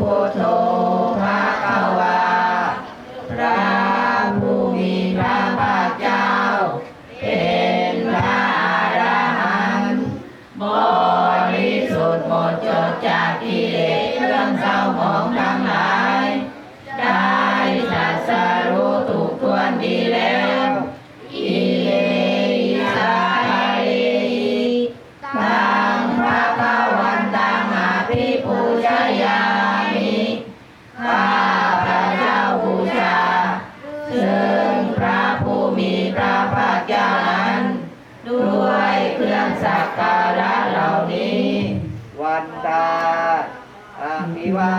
พุทโธภะคะวา พระผู้มีพระภาคเจ้า เป็นพระอรหันต์บริสุทธิ์หมดจดจากกิเลสเครื่องเศร้าหมองทั้งหลาย ได้ตรัสรู้ถูกทวนดีแล้วอิเลสาเรตังพระภวันตังอาภิปูชยามิ ข้าพระเจ้าบูชาซึ่งพระผู้มีพระภาคเจ้านั้นด้วยเครื่องสักการะเหล่านี้ วันตาอาภิวา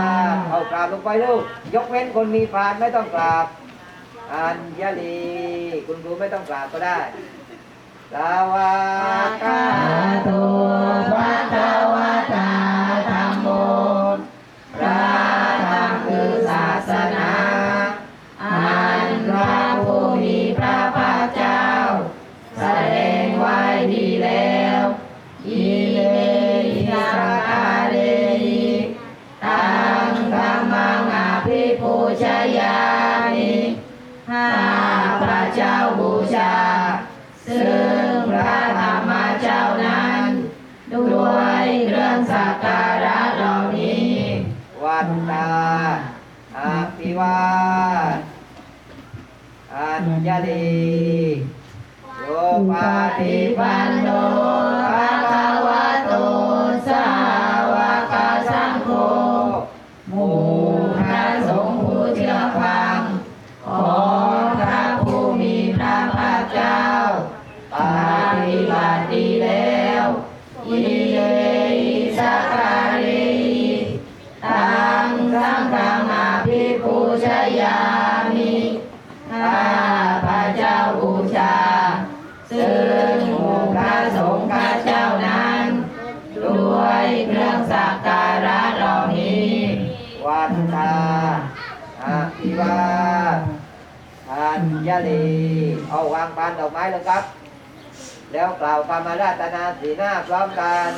เอากราบลงไปลูก ยกเว้นคนมีพานไม่ต้องกราบ อัญญลี คุณครูไม่ต้องกราบก็ได้ สวากาส ดีแล้วอิเลหิสาคาเรหิตังธรรมังอาภิปูชยามิข้าพระเจ้าบูชา ซึ่งพระธรรมเจ้านั้น ด้วยเครื่องสักการะเหล่านี้ วันตาอาภิวาอัญญลี โยปาติติปันโนภะคะวะโตสาวกสังโฆหมู่พระสงฆ์ผู้เชื่อฟังของพระผู้มีพระภาคเจ้าปฏิบัติดีแล้วอิ พระสงฆ์ข้าเจ้านั้นด้วยเครื่องสักการะเหล่านี้วันตาอาภิวาอัญญลีเอาวางพานดอกไม้เลยครับ แล้วกล่าวคำอาราธนาสีหน้าพร้อมกัน